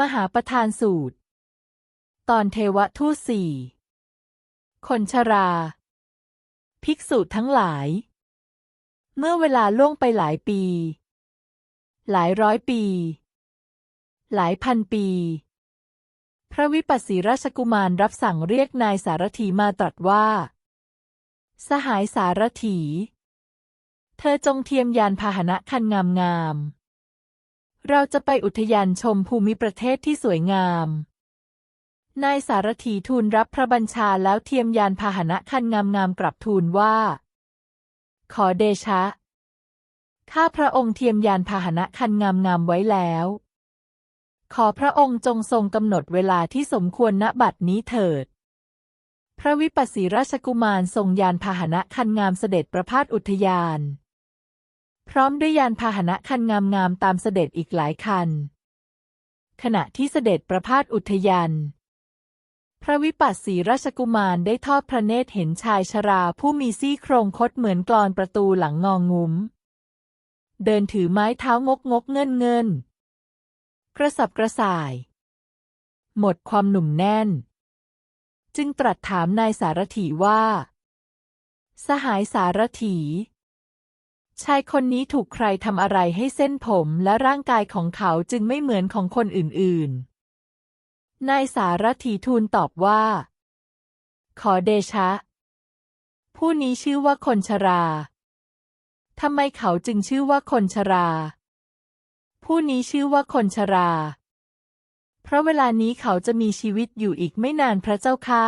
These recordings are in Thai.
มหาประธานสูตร ตอนเทวทูตสี่คนชรา ภิกษุทั้งหลาย เมื่อเวลาล่วงไปหลายปี หลายร้อยปี หลายพันปี พระวิปัสสีราชกุมารรับสั่งเรียกนายสารถีมาตรัสว่า สหายสารถี เธอจงเทียมยานพาหนะคันงามงาม เราจะไปอุทยานชมภูมิประเทศที่สวยงาม นายสารถีทูลรับพระบัญชาแล้วเทียมยานพาหนะคันงามๆกลับทูลว่า ขอเดชะ ข้าพระองค์เทียมยานพาหนะคันงามๆไว้แล้ว ขอพระองค์จงทรงกำหนดเวลาที่สมควรณบัดนี้เถิด พระวิปัสสีราชกุมารทรงยานพาหนะคันงามเสด็จประพาสอุทยาน พร้อมด้วยยานพาหนะคันงามๆตามเสด็จอีกหลายคัน ขณะที่เสด็จประพาสอุทยานพระวิปัสสีราชกุมารได้ทอดพระเนตรเห็นชายชราผู้มีซี่โครงคดเหมือนกลอนประตูหลังงองงุ้ม เดินถือไม้เท้างกงกเงินเงิน กระสับกระส่าย หมดความหนุ่มแน่น จึงตรัสถามนายสารถีว่า สหายสารถี ชายคนนี้ถูกใครทำอะไรให้เส้นผมและร่างกายของเขาจึงไม่เหมือนของคนอื่นๆ นายสารถีทูลตอบว่า ขอเดชะ ผู้นี้ชื่อว่าคนชรา ทำไมเขาจึงชื่อว่าคนชรา ผู้นี้ชื่อว่าคนชรา เพราะเวลานี้เขาจะมีชีวิตอยู่อีกไม่นานพระเจ้าค่ะ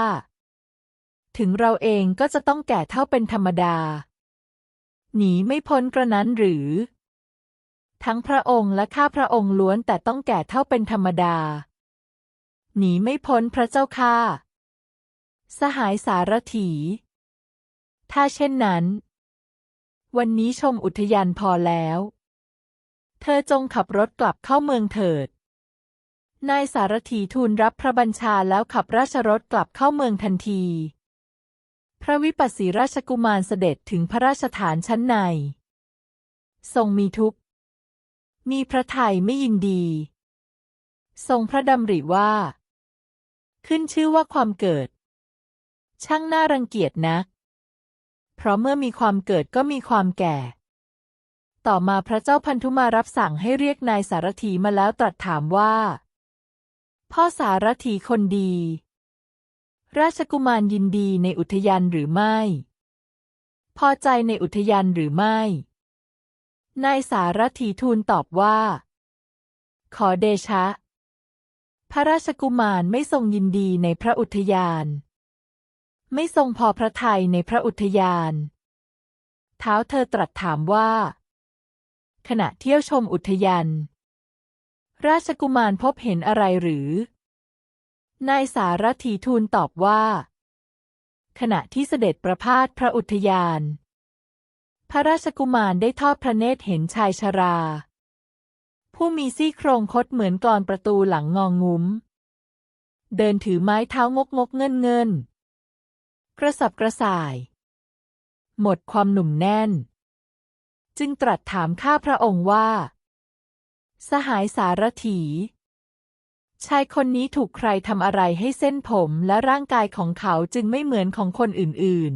ถึงเราเองก็จะต้องแก่เท่าเป็นธรรมดา หนีไม่พ้นกระนั้นหรือ ทั้งพระองค์และข้าพระองค์ล้วนแต่ต้องแก่เท่าเป็นธรรมดา หนีไม่พ้นพระเจ้าค่ะสหายสารถี ถ้าเช่นนั้น วันนี้ชมอุทยานพอแล้ว เธอจงขับรถกลับเข้าเมืองเถิด นายสารถีทูลรับพระบัญชาแล้วขับราชรถกลับเข้าเมืองทันที พระวิปัสสีราชกุมารเสด็จถึงพระราชฐานชั้นใน ทรงมีทุกข์ มีพระทัยไม่ยินดี ทรงพระดำริว่า ขึ้นชื่อว่าความเกิด ช่างน่ารังเกียจนัก เพราะเมื่อมีความเกิดก็มีความแก่ ต่อมาพระเจ้าพันธุมารับสั่งให้เรียกนายสารถีมาแล้วตรัสถามว่า พ่อสารถีคนดี ราชกุมารยินดีในอุทยานหรือไม่ พอใจในอุทยานหรือไม่ นายสารถีทูลตอบว่า ขอเดชะ พระราชกุมารไม่ทรงยินดีในพระอุทยาน ไม่ทรงพอพระทัยในพระอุทยานเท้าเธอตรัสถามว่า ขณะเที่ยวชมอุทยานราชกุมารพบเห็นอะไรหรือ นายสารถีทูลตอบว่า ขณะที่เสด็จประพาสพระอุทยาน พระราชกุมารได้ทอดพระเนตรเห็นชายชรา ผู้มีซี่โครงคดเหมือนกลอนประตูหลังงองงุ้ม เดินถือไม้เท้างกงกเงินเงินกระสับกระส่าย หมดความหนุ่มแน่น จึงตรัสถามข้าพระองค์ว่า สหายสารถี ชายคนนี้ถูกใครทำอะไรให้เส้นผมและร่างกายของเขาจึงไม่เหมือนของคนอื่น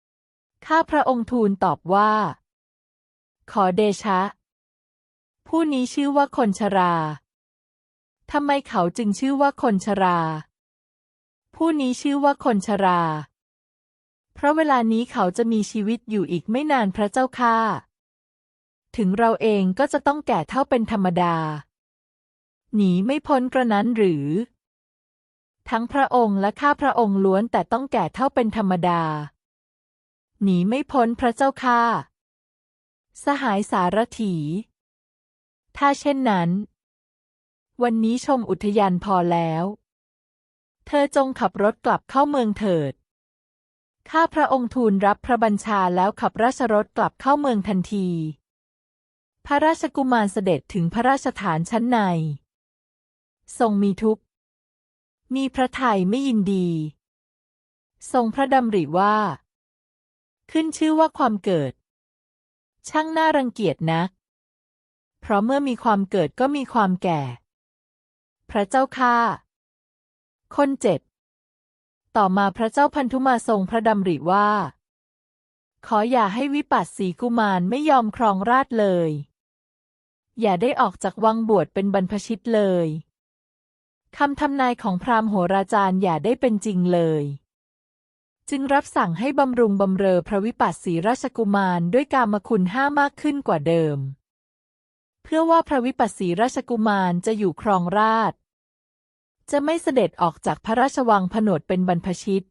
ๆ ข้าพระองค์ทูลตอบว่า ขอเดชะ ผู้นี้ชื่อว่าคนชรา ทำไมเขาจึงชื่อว่าคนชรา ผู้นี้ชื่อว่าคนชรา เพราะเวลานี้เขาจะมีชีวิตอยู่อีกไม่นานพระเจ้าค่ะ ถึงเราเองก็จะต้องแก่เท่าเป็นธรรมดา หนีไม่พ้นกระนั้นหรือ ทั้งพระองค์และข้าพระองค์ล้วนแต่ต้องแก่เท่าเป็นธรรมดา หนีไม่พ้นพระเจ้าค่ะสหายสารถี ถ้าเช่นนั้น วันนี้ชมอุทยานพอแล้ว เธอจงขับรถกลับเข้าเมืองเถิด ข้าพระองค์ทูลรับพระบัญชาแล้วขับราชรถกลับเข้าเมืองทันที พระราชกุมารเสด็จถึงพระราชฐานชั้นใน ทรงมีทุกข์ มีพระทัยไม่ยินดี ทรงพระดำริว่า ขึ้นชื่อว่าความเกิด ช่างน่ารังเกียจนัก เพราะเมื่อมีความเกิดก็มีความแก่ พระเจ้าข้าคนเจ็บ ต่อมาพระเจ้าพันธุมาทรงพระดำริว่า ขออย่าให้วิปัสสีกุมารไม่ยอมครองราชเลย อย่าได้ออกจากวังบวชเป็นบรรพชิตเลย คำทำนายของพราหมณ์โหราจารย์อย่าได้เป็นจริงเลย จึงรับสั่งให้บำรุงบำเรอพระวิปัสสีราชกุมารด้วยกามคุณห้ามากขึ้นกว่าเดิม เพื่อว่าพระวิปัสสีราชกุมารจะอยู่ครองราช จะไม่เสด็จออกจากพระราชวังผนวดเป็นบรรพชิต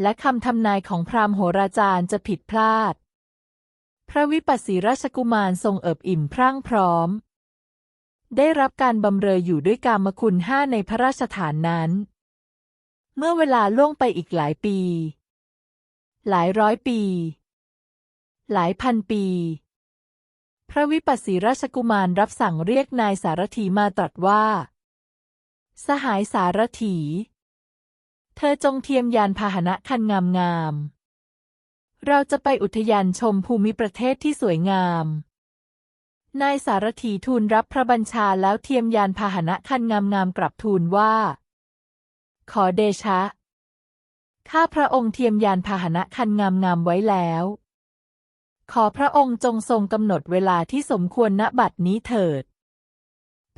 และคำทำนายของพราหมณ์โหราจารย์จะผิดพลาด พระวิปัสสีราชกุมารทรงเอิบอิ่มพรั่งพร้อม ได้รับการบำเรออยู่ด้วยกามคุณห้าในพระราชฐานนั้น เมื่อเวลาล่วงไปอีกหลายปี หลายร้อยปี หลายพันปี พระวิปัสสีราชกุมารรับสั่งเรียกนายสารถีมาตรัสว่า สหายสารถีเธอจงเทียมยานพาหนะคันงามงามๆเราจะไปอุทยานชมภูมิประเทศที่สวยงาม นายสารถีทูลรับพระบัญชาแล้วเทียมยานพาหนะคันงามงามๆกลับทูลว่า ขอเดชะ ข้าพระองค์เทียมยานพาหนะคันงามงามๆไว้แล้ว ขอพระองค์จงทรงกำหนดเวลาที่สมควรณบัดนี้เถิด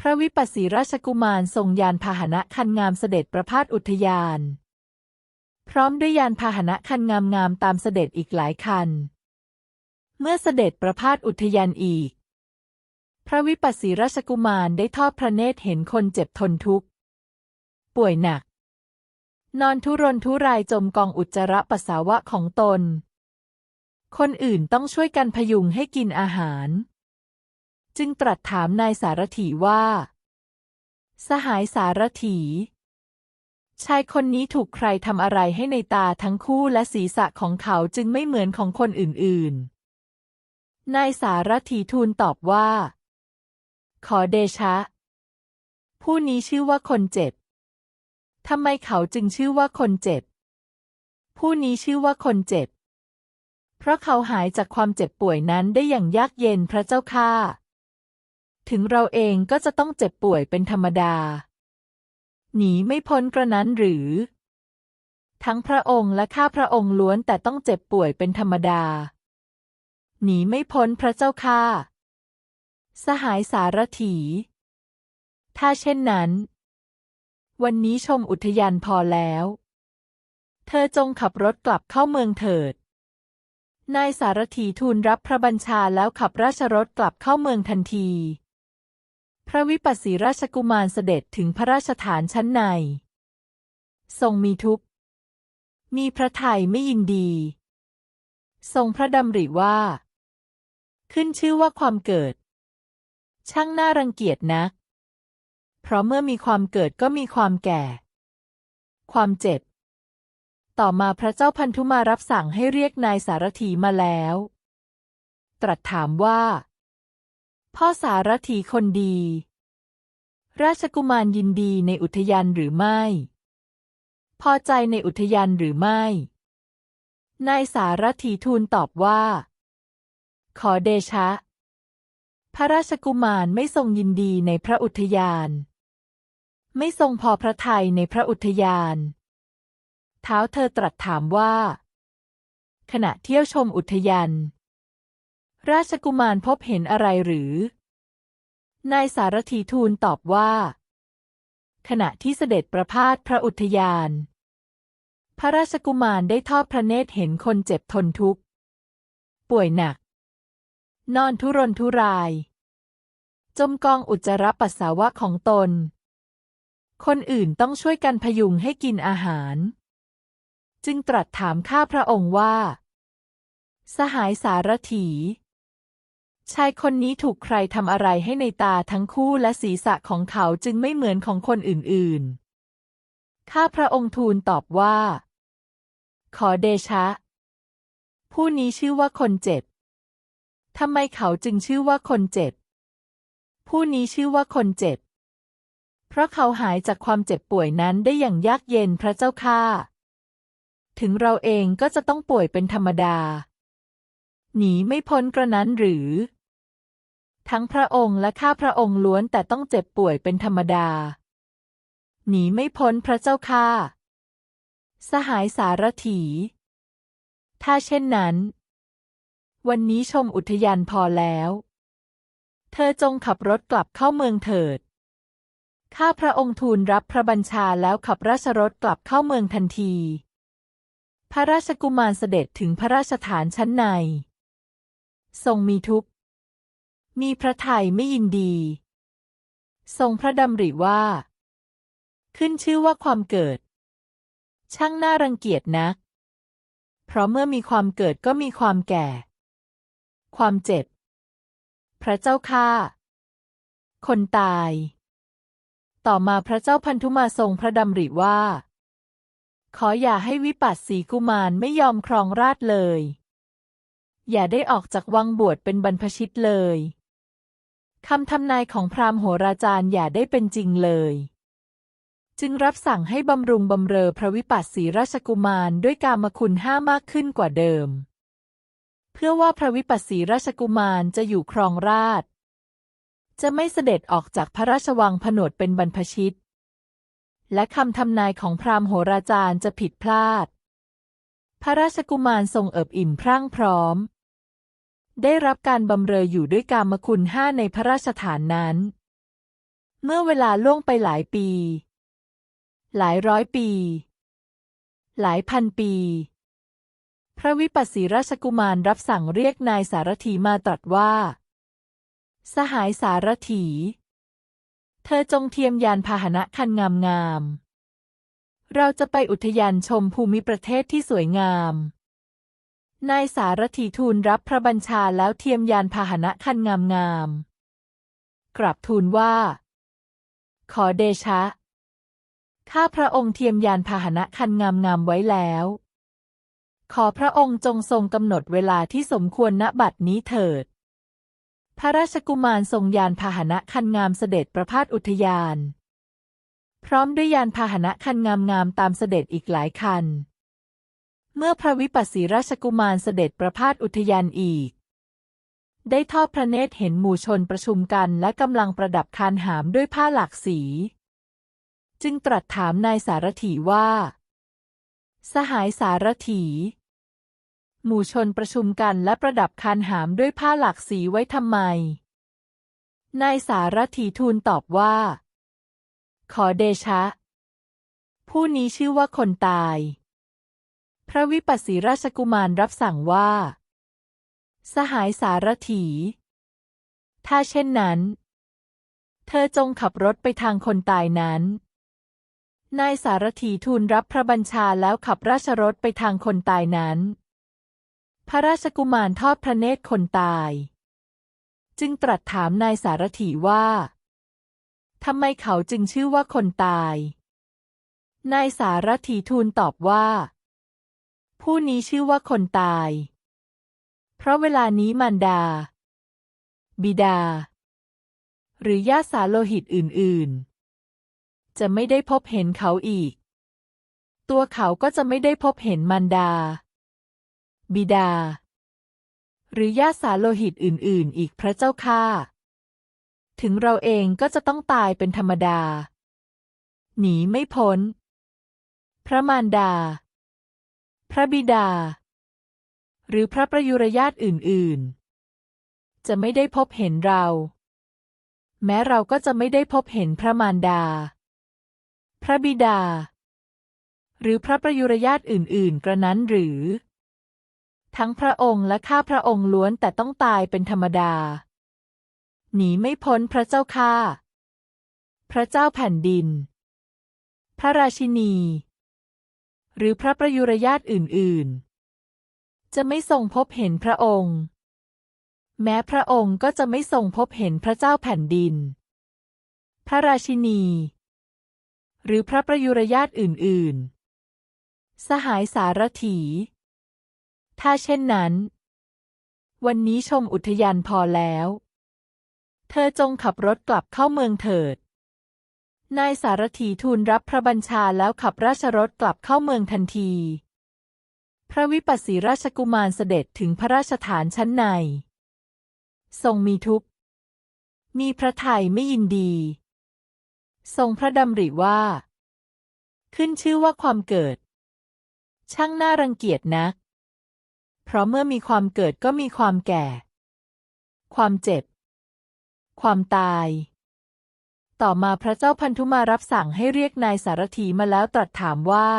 พระวิปัสสีราชกุมารทรงยานพาหนะคันงามเสด็จประพาสอุทยาน พร้อมด้วยยานพาหนะคันงามงามๆตามเสด็จอีกหลายคัน เมื่อเสด็จประพาสอุทยานอีก ระวิปัสสีราชกุมารได้ทอดพระเนตรเห็นคนเจ็บทนทุกข์ ป่วยหนัก นอนทุรนทุรายจมกองอุจจาระปัสสาวะของตน คนอื่นต้องช่วยกันพยุงให้กินอาหาร จึงตรัสถามนายสารถีว่า สหายสารถีชายคนนี้ถูกใครทำอะไรให้ในตาทั้งคู่และศีรษะของเขาจึงไม่เหมือนของคนอื่นๆ นายสารถีทูลตอบว่า ขอเดชะ ผู้นี้ชื่อว่าคนเจ็บ ทำไมเขาจึงชื่อว่าคนเจ็บ ผู้นี้ชื่อว่าคนเจ็บ เพราะเขาหายจากความเจ็บป่วยนั้นได้อย่างยากเย็นพระเจ้าข้าถึงเราเองก็จะต้องเจ็บป่วยเป็นธรรมดา หนีไม่พ้นกระนั้นหรือ ทั้งพระองค์และข้าพระองค์ล้วนแต่ต้องเจ็บป่วยเป็นธรรมดา หนีไม่พ้นพระเจ้าข้า สหายสารถี ถ้าเช่นนั้น วันนี้ชมอุทยานพอแล้ว เธอจงขับรถกลับเข้าเมืองเถิด นายสารถีทูลรับพระบัญชาแล้วขับราชรถกลับเข้าเมืองทันที พระวิปัสสีราชกุมารเสด็จถึงพระราชฐานชั้นใน ทรงมีทุกข์ มีพระทัยไม่ยินดี ทรงพระดำริว่า ขึ้นชื่อว่าความเกิด ช่างน่ารังเกียจนัก เพราะเมื่อมีความเกิดก็มีความแก่ ความเจ็บ ต่อมาพระเจ้าพันธุมารับสั่งให้เรียกนายสารถีมาแล้ว ตรัสถามว่า พ่อสารถีคนดี ราชกุมารยินดีในอุทยานหรือไม่ พอใจในอุทยานหรือไม่ นายสารถีทูลตอบว่า ขอเดชะ พระราชกุมารไม่ทรงยินดีในพระอุทยาน ไม่ทรงพอพระทัยในพระอุทยานเท้าเธอตรัสถามว่า ขณะเที่ยวชมอุทยาน ราชกุมารพบเห็นอะไรหรือ นายสารถีทูลตอบว่า ขณะที่เสด็จประพาสพระอุทยาน พระราชกุมารได้ทอดพระเนตรเห็นคนเจ็บทนทุกข์ ป่วยหนัก นอนทุรนทุราย จมกองอุจจาระปัสสาวะของตน คนอื่นต้องช่วยกันพยุงให้กินอาหาร จึงตรัสถามข้าพระองค์ว่า สหายสารถี ชายคนนี้ถูกใครทำอะไรให้ในตาทั้งคู่และศีรษะของเขาจึงไม่เหมือนของคนอื่นๆ ข้าพระองค์ทูลตอบว่า ขอเดชะ ผู้นี้ชื่อว่าคนเจ็บ ทำไมเขาจึงชื่อว่าคนเจ็บ ผู้นี้ชื่อว่าคนเจ็บ เพราะเขาหายจากความเจ็บป่วยนั้นได้อย่างยากเย็นพระเจ้าข้าถึงเราเองก็จะต้องป่วยเป็นธรรมดา หนีไม่พ้นกระนั้นหรือ ทั้งพระองค์และข้าพระองค์ล้วนแต่ต้องเจ็บป่วยเป็นธรรมดา หนีไม่พ้นพระเจ้าข้าสหายสารถี ถ้าเช่นนั้น วันนี้ชมอุทยานพอแล้ว เธอจงขับรถกลับเข้าเมืองเถิด ข้าพระองค์ทูลรับพระบัญชาแล้วขับราชรถกลับเข้าเมืองทันที พระราชกุมารเสด็จถึงพระราชฐานชั้นใน ทรงมีทุกข์ มีพระทัยไม่ยินดี ทรงพระดำริว่า ขึ้นชื่อว่าความเกิด ช่างน่ารังเกียจนัก เพราะเมื่อมีความเกิดก็มีความแก่ ความเจ็บ พระเจ้าข้าคนตาย ต่อมาพระเจ้าพันธุมาทรงพระดำริว่า ขออย่าให้วิปัสสีกุมารไม่ยอมครองราชเลย อย่าได้ออกจากวังบวชเป็นบรรพชิตเลยคำทำนายของพราหมณ์โหราจารย์อย่าได้เป็นจริงเลย จึงรับสั่งให้บำรุงบำเรอพระวิปัสสีราชกุมารด้วยกามคุณห้ามากขึ้นกว่าเดิม เพื่อว่าพระวิปัสสีราชกุมารจะอยู่ครองราช จะไม่เสด็จออกจากพระราชวังผนวดเป็นบรรพชิต และคำทำนายของพราหมณ์โหราจารย์จะผิดพลาด พระราชกุมารทรงเอิบอิ่มพรั่งพร้อม ได้รับการบำเรออยู่ด้วยกามคุณห้าในพระราชฐานนั้น เมื่อเวลาล่วงไปหลายปี หลายร้อยปี หลายพันปี ระวิปัสสีราชกุมารรับสั่งเรียกนายสารถีมาตรัสว่า สหายสารถี เธอจงเทียมยานพาหนะคันงามงามเราจะไปอุทยานชมภูมิประเทศที่สวยงาม นายสารถีทูลรับพระบัญชาแล้วเทียมยานพาหนะคันงามงามกราบทูลว่า ขอเดชะ ข้าพระองค์เทียมยานพาหนะคันงามงามไว้แล้ว ขอพระองค์จงทรงกำหนดเวลาที่สมควรณบัดนี้เถิด พระราชกุมารทรงยานพาหนะคันงามเสด็จประพาสอุทยาน พร้อมด้วยยานพาหนะคันงามงามตามเสด็จอีกหลายคัน เมื่อพระวิปัสสีราชกุมารเสด็จประพาสอุทยานอีก ได้ทอดพระเนตรเห็นหมู่ชนประชุมกันและกำลังประดับคานหามด้วยผ้าหลากสี จึงตรัสถามนายสารถีว่า สหายสารถี หมู่ชนประชุมกันและประดับคานหามด้วยผ้าหลากสีไว้ทำไม นายสารถีทูลตอบว่า ขอเดชะ ผู้นี้ชื่อว่าคนตาย พระวิปัสสีราชกุมารรับสั่งว่า สหายสารถี ถ้าเช่นนั้น เธอจงขับรถไปทางคนตายนั้น นายสารถีทูลรับพระบัญชาแล้วขับราชรถไปทางคนตายนั้น พระราชกุมารทอดพระเนตรคนตาย จึงตรัสถามนายสารถีว่าทำไมเขาจึงชื่อว่าคนตาย นายสารถีทูลตอบว่า ผู้นี้ชื่อว่าคนตาย เพราะเวลานี้มารดา บิดา หรือญาติสาโลหิตอื่น ๆ จะไม่ได้พบเห็นเขาอีก ตัวเขาก็จะไม่ได้พบเห็นมารดา บิดา หรือญาติสาโลหิตอื่น ๆ อีกพระเจ้าข้าถึงเราเองก็จะต้องตายเป็นธรรมดา หนีไม่พ้น พระมารดา พระบิดา หรือพระประยุรญาติอื่น ๆ จะไม่ได้พบเห็นเราแม้เราก็จะไม่ได้พบเห็นพระมารดา พระบิดา หรือพระประยุรญาติอื่น ๆ กระนั้นหรือ ทั้งพระองค์และข้าพระองค์ล้วนแต่ต้องตายเป็นธรรมดา หนีไม่พ้นพระเจ้าข้าพระเจ้าแผ่นดิน พระราชินี หรือพระประยุรญาติอื่น ๆ จะไม่ทรงพบเห็นพระองค์ แม้พระองค์ก็จะไม่ทรงพบเห็นพระเจ้าแผ่นดิน พระราชินี หรือพระประยุรญาตอื่น ๆ สหายสารถี ถ้าเช่นนั้น วันนี้ชมอุทยานพอแล้ว เธอจงขับรถกลับเข้าเมืองเถิด นายสารถีทูลรับพระบัญชาแล้วขับราชรถกลับเข้าเมืองทันที พระวิปัสสีราชกุมารเสด็จถึงพระราชฐานชั้นใน ทรงมีทุกข์ มีพระทัยไม่ยินดี ทรงพระดำริว่า ขึ้นชื่อว่าความเกิด ช่างน่ารังเกียจนัก เพราะเมื่อมีความเกิดก็มีความแก่ ความเจ็บ ความตาย ต่อมาพระเจ้าพันธุมารับสั่งให้เรียกนายสารถีมาแล้วตรัสถามว่า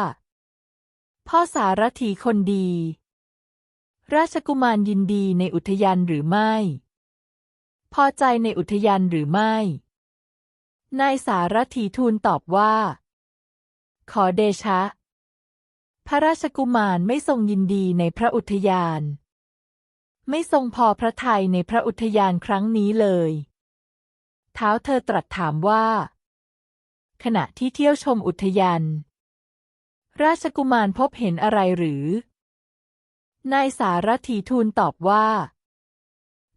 พ่อสารถีคนดี ราชกุมารยินดีในอุทยานหรือไม่ พอใจในอุทยานหรือไม่ นายสารถีทูลตอบว่า ขอเดชะ พระราชกุมารไม่ทรงยินดีในพระอุทยาน ไม่ทรงพอพระทัยในพระอุทยานครั้งนี้เลย เท้าเธอตรัสถามว่า ขณะที่เที่ยวชมอุทยาน ราชกุมารพบเห็นอะไรหรือ นายสารถีทูลตอบว่า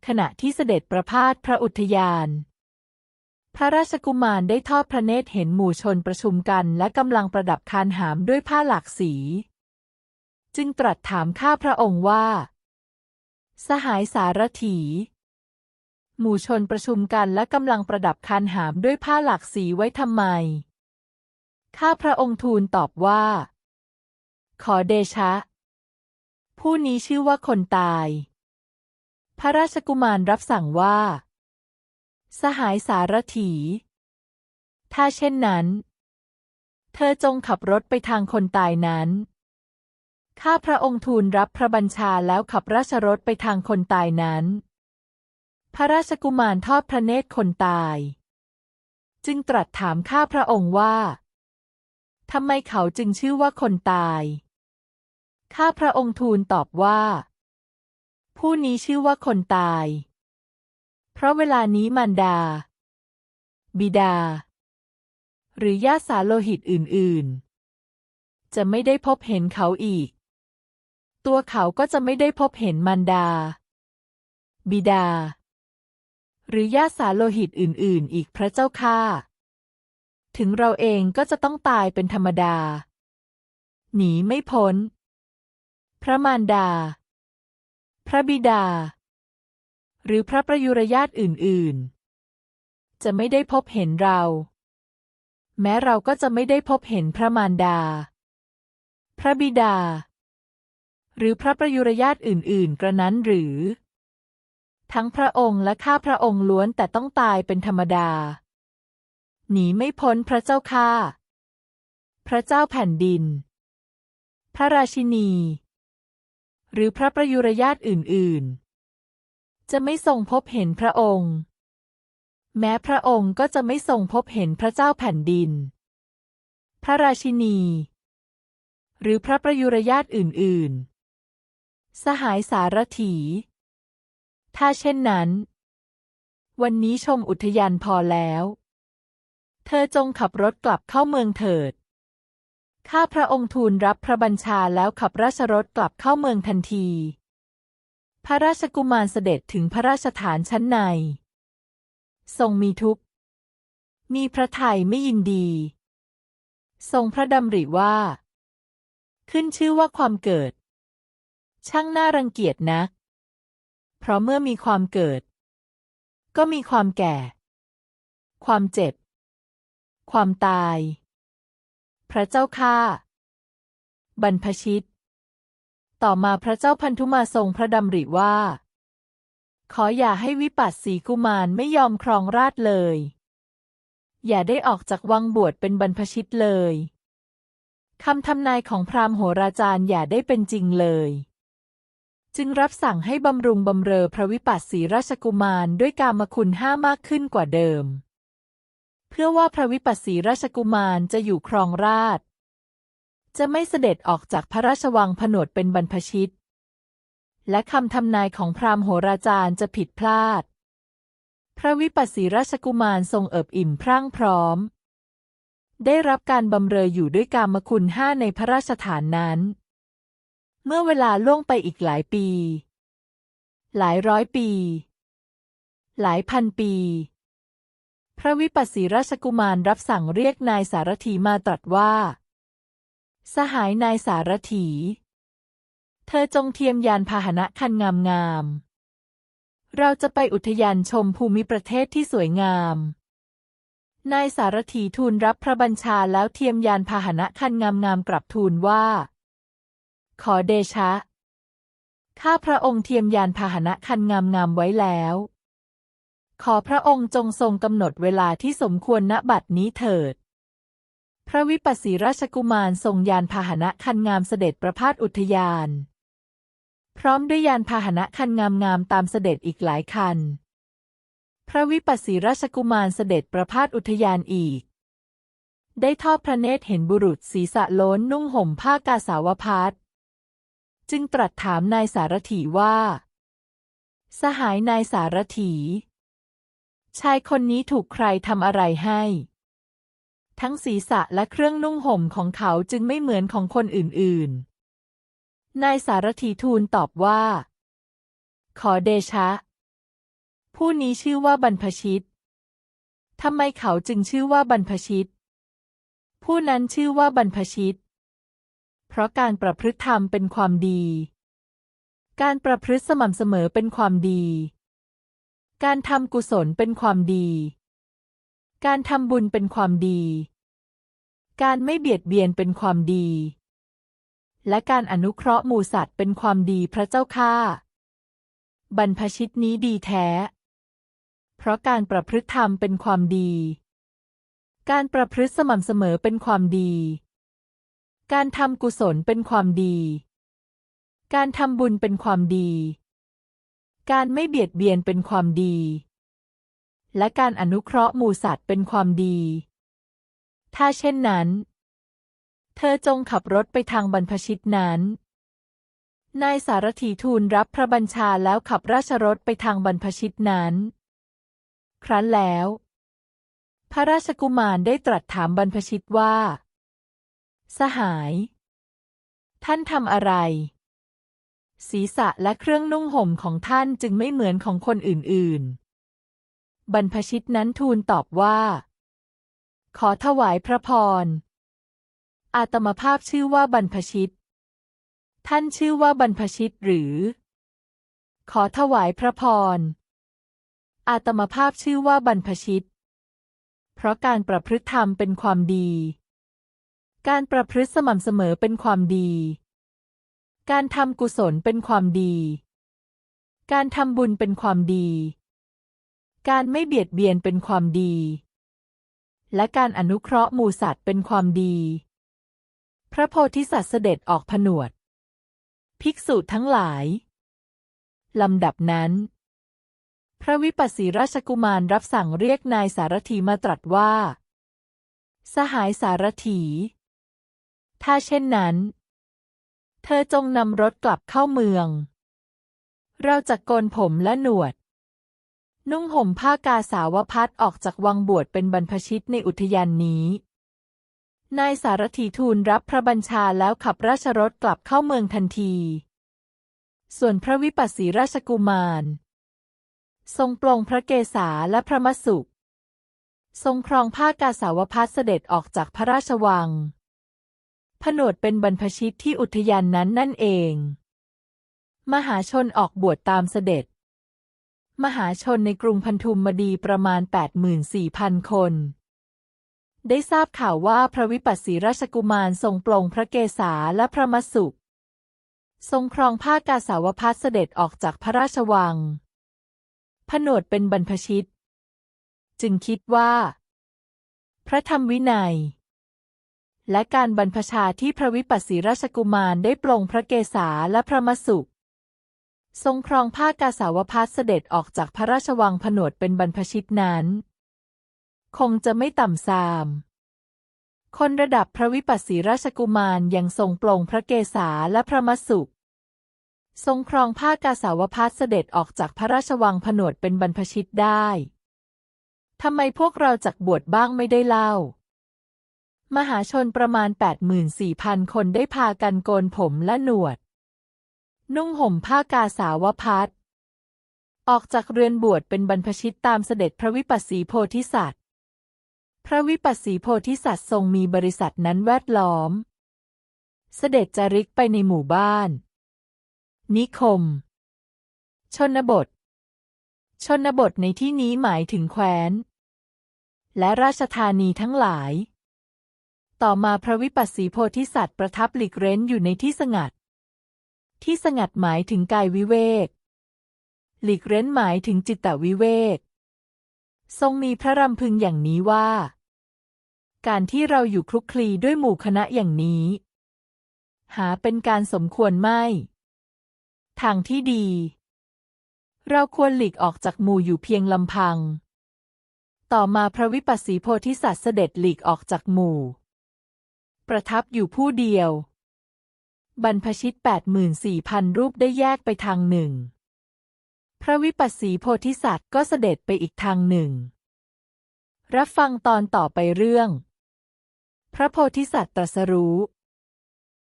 ขณะที่เสด็จประพาสพระอุทยาน พระราชกุมารได้ทอดพระเนตรเห็นหมู่ชนประชุมกัน และกำลังประดับคานหามด้วยผ้าหลากสี จึงตรัสถามข้าพระองค์ว่า สหายสารถี หมู่ชนประชุมกันและกำลังประดับคานหามด้วยผ้าหลากสีไว้ทำไม ข้าพระองค์ทูลตอบว่า ขอเดชะ ผู้นี้ชื่อว่าคนตาย พระราชกุมารรับสั่งว่า สหายสารถี ถ้าเช่นนั้น เธอจงขับรถไปทางคนตายนั้น ข้าพระองค์ทูลรับพระบัญชาแล้วขับราชรถไปทางคนตายนั้น พระราชกุมารทอดพระเนตรคนตาย จึงตรัสถามข้าพระองค์ว่าทำไมเขาจึงชื่อว่าคนตาย ข้าพระองค์ทูลตอบว่า ผู้นี้ชื่อว่าคนตาย เพราะเวลานี้มารดา บิดา หรือญาติสาโลหิตอื่น ๆ จะไม่ได้พบเห็นเขาอีก ตัวเขาก็จะไม่ได้พบเห็นมารดา บิดา หรือญาติสาโลหิตอื่น ๆ อีกพระเจ้าข้าถึงเราเองก็จะต้องตายเป็นธรรมดา หนีไม่พ้น พระมารดา พระบิดา หรือพระประยุรญาติอื่น ๆ จะไม่ได้พบเห็นเรา แม้เราก็จะไม่ได้พบเห็นพระมารดา พระบิดา หรือพระประยุรญาติอื่น ๆ กระนั้นหรือ ทั้งพระองค์และข้าพระองค์ล้วนแต่ต้องตายเป็นธรรมดา หนีไม่พ้นพระเจ้าข้าพระเจ้าแผ่นดิน พระราชินี หรือพระประยุรญาติอื่น ๆ จะไม่ทรงพบเห็นพระองค์ แม้พระองค์ก็จะไม่ทรงพบเห็นพระเจ้าแผ่นดิน พระราชินี หรือพระประยุรญาตอื่น ๆ สหายสารถี ถ้าเช่นนั้น วันนี้ชมอุทยานพอแล้ว เธอจงขับรถกลับเข้าเมืองเถิด ข้าพระองค์ทูลรับพระบัญชาแล้วขับราชรถกลับเข้าเมืองทันที พระราชกุมารเสด็จถึงพระราชฐานชั้นใน ทรงมีทุกข์ มีพระทัยไม่ยินดี ทรงพระดำริว่า ขึ้นชื่อว่าความเกิด ช่างน่ารังเกียจนัก เพราะเมื่อมีความเกิด ก็มีความแก่ ความเจ็บ ความตาย พระเจ้าข้าบรรพชิต ต่อมาพระเจ้าพันธุมาทรงพระดำริว่า ขออย่าให้วิปัสสีกุมารไม่ยอมครองราชเลย อย่าได้ออกจากวังบวชเป็นบรรพชิตเลยคำทำนายของพราหมณ์โหราจารย์อย่าได้เป็นจริงเลย จึงรับสั่งให้บำรุงบำเรอพระวิปัสสีราชกุมารด้วยกามคุณห้ามากขึ้นกว่าเดิม เพื่อว่าพระวิปัสสีราชกุมารจะอยู่ครองราช จะไม่เสด็จออกจากพระราชวังผนวดเป็นบรรพชิต และคำทำนายของพราหมณ์โหราจารย์จะผิดพลาด พระวิปัสสีราชกุมารทรงเอิบอิ่มพรั่งพร้อม ได้รับการบำเรออยู่ด้วยกามคุณห้าในพระราชฐานนั้น เมื่อเวลาล่วงไปอีกหลายปี หลายร้อยปี หลายพันปีพระวิปัสสีราชกุมารรับสั่งเรียกนายสารถีมาตรัสว่า สหายนายสารถี เธอจงเทียมยานพาหนะคันงามงาม เราจะไปอุทยานชมภูมิประเทศที่สวยงาม นายสารถีทูลรับพระบัญชาแล้วเทียมยานพาหนะคันงามๆกลับทูลว่า ขอเดชะ ข้าพระองค์เทียมยานพาหนะคันงามๆไว้แล้ว ขอพระองค์จงทรงกำหนดเวลาที่สมควรณบัดนี้เถิด พระวิปัสสีราชกุมารทรงยานพาหนะคันงามเสด็จประพาสอุทยาน พร้อมด้วยยานพาหนะคันงามๆตามเสด็จอีกหลายคัน พระวิปัสสีราชกุมารเสด็จประพาสอุทยานอีก ได้ทอดพระเนตรเห็นบุรุษศีรษะโล้นนุ่งห่มผ้ากาสาวพัดจึงตรัสถามนายสารถีว่า สหายนายสารถีชายคนนี้ถูกใครทำอะไรให้ ทั้งศีรษะและเครื่องนุ่งห่มของเขาจึงไม่เหมือนของคนอื่นๆ นายสารถีทูลตอบว่า ขอเดชะ ผู้นี้ชื่อว่าบรรพชิตทำไมเขาจึงชื่อว่าบรรพชิต ผู้นั้นชื่อว่าบรรพชิต เพราะการประพฤติธรรมเป็นความดี การประพฤติสม่ำเสมอเป็นความดี การทำกุศลเป็นความดี การทำบุญเป็นความดี การไม่เบียดเบียนเป็นความดี และการอนุเคราะห์หมู่สัตว์เป็นความดีพระเจ้าข้าบรรพชิตนี้ดีแท้ เพราะการประพฤติธรรมเป็นความดี การประพฤติสม่ำเสมอเป็นความดี การทำกุศลเป็นความดี การทำบุญเป็นความดี การไม่เบียดเบียนเป็นความดี และการอนุเคราะห์หมู่สัตว์เป็นความดี ถ้าเช่นนั้น เธอจงขับรถไปทางบรรพชิตนั้นนายสารถีทูลรับพระบัญชาแล้วขับราชรถไปทางบรรพชิตนั้น ครั้นแล้ว พระราชกุมารได้ตรัสถามบรรพชิตว่า สหาย ท่านทำอะไร ศีรษะและเครื่องนุ่งห่มของท่านจึงไม่เหมือนของคนอื่นๆ บรรพชิตนั้นทูลตอบว่า ขอถวายพระพร อาตมาภาพชื่อว่าบรรพชิต ท่านชื่อว่าบรรพชิตหรือ ขอถวายพระพร อาตมาภาพชื่อว่าบรรพชิต เพราะการประพฤติธรรมเป็นความดี การประพฤติสม่ำเสมอเป็นความดี การทำกุศลเป็นความดี การทำบุญเป็นความดี การไม่เบียดเบียนเป็นความดี และการอนุเคราะห์หมูสัตว์เป็นความดี พระโพธิสัตว์เสด็จออกผนวด ภิกษุทั้งหลาย ลำดับนั้น พระวิปัสสีราชกุมารรับสั่งเรียกนายสารถีมาตรัสว่า สหายสารถี ถ้าเช่นนั้น เธอจงนำรถกลับเข้าเมือง เราจะโกนผมและหนวด นุ่งห่มผ้ากาสาวพัดออกจากวังบวชเป็นบรรพชิตในอุทยานนี้ นายสารถีทูลรับพระบัญชาแล้วขับราชรถกลับเข้าเมืองทันที ส่วนพระวิปัสสีราชกุมาร ทรงปลงพระเกศาและพระมสุข ทรงครองผ้ากาสาวพัดเสด็จออกจากพระราชวัง ผนวดเป็นบรรพชิตที่อุทยานนั้นนั่นเอง มหาชนออกบวชตามเสด็จ มหาชนในกรุงพันธุมมดีประมาณ 84,000 คน ได้ทราบข่าวว่าพระวิปัสสีราชกุมารทรงปลงพระเกศาและพระมสุทรงครองผ้ากาสาวพัดเสด็จออกจากพระราชวัง ผนวดเป็นบรรพชิต จึงคิดว่า พระธรรมวินัย และการบรรพชาที่พระวิปัสสีราชกุมารได้ปลงพระเกศาและพระมสุ ทรงครองผ้ากาสาวพัดเสด็จออกจากพระราชวังผนวดเป็นบรรพชิตนั้น คงจะไม่ต่ำซาม คนระดับพระวิปัสสีราชกุมารยังทรงปลงพระเกศาและพระมสุทรงครองผ้ากาสาวพัดเสด็จออกจากพระราชวังผนวดเป็นบรรพชิตได้ทำไมพวกเราจักบวชบ้างไม่ได้เล่า มหาชนประมาณ 84,000 คนได้พากันโกนผมและหนวด นุ่งห่มผ้ากาสาวพัดออกจากเรือนบวชเป็นบรรพชิตตามเสด็จพระวิปัสสีโพธิสัตว์ พระวิปัสสีโพธิสัตว์ทรงมีบริษัทนั้นแวดล้อม เสด็จจาริกไปในหมู่บ้าน นิคม ชนบท ชนบทในที่นี้หมายถึงแคว้น และราชธานีทั้งหลาย ต่อมาพระวิปัสสีโพธิสัตว์ประทับหลีกเร้นอยู่ในที่สงัด ที่สงัดหมายถึงกายวิเวก หลีกเร้นหมายถึงจิตตวิเวก ทรงมีพระรำพึงอย่างนี้ว่า การที่เราอยู่คลุกคลีด้วยหมู่คณะอย่างนี้ หาเป็นการสมควรไม่ ทางที่ดี เราควรหลีกออกจากหมู่อยู่เพียงลำพัง ต่อมาพระวิปัสสีโพธิสัตว์เสด็จหลีกออกจากหมู่ ประทับอยู่ผู้เดียว บรรพชิตแปดหมื่นสี่พันรูปได้แยกไปทางหนึ่ง พระวิปัสสีโพธิสัตว์ก็เสด็จไปอีกทางหนึ่ง รับฟังตอนต่อไปเรื่อง พระโพธิสัตว์ตรัสรู้